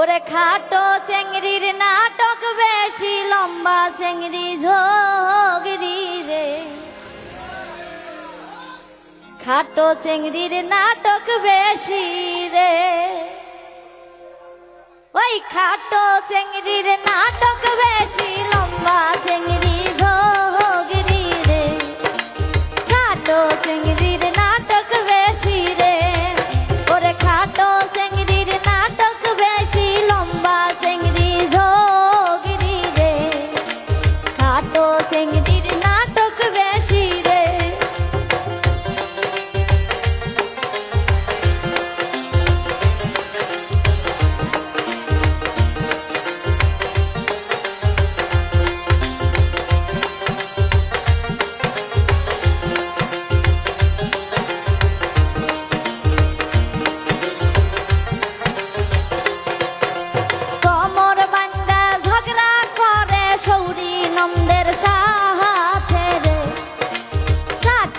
ওরে খাটো চেংড়ির নাটক বেশি, লম্বা চেংড়ি ঝোগরি রে। খাটো চেংড়ির নাটক বেশি রে। ওই খাটো চেংড়ির নাটক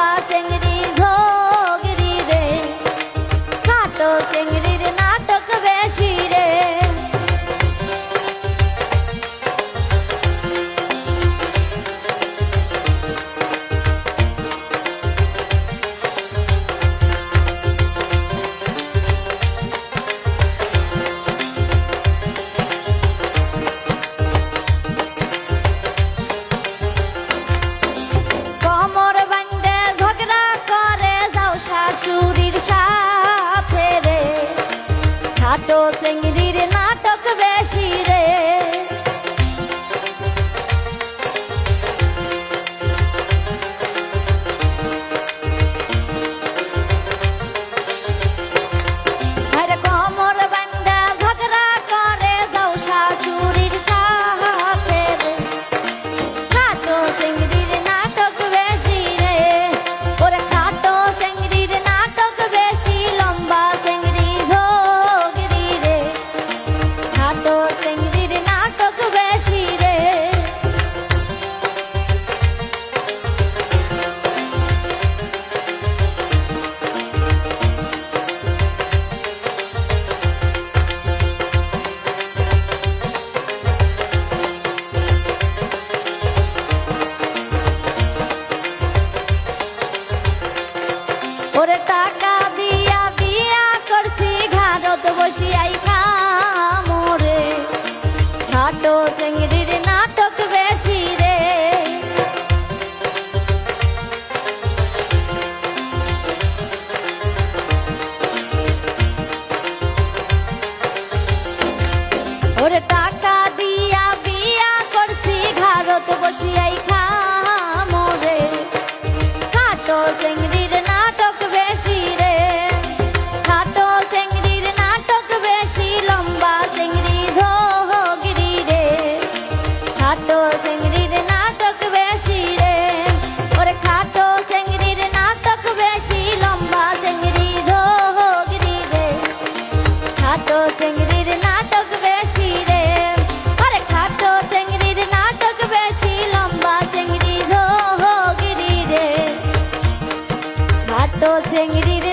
ba it. 多幸运 চেংড়ির নাড়ি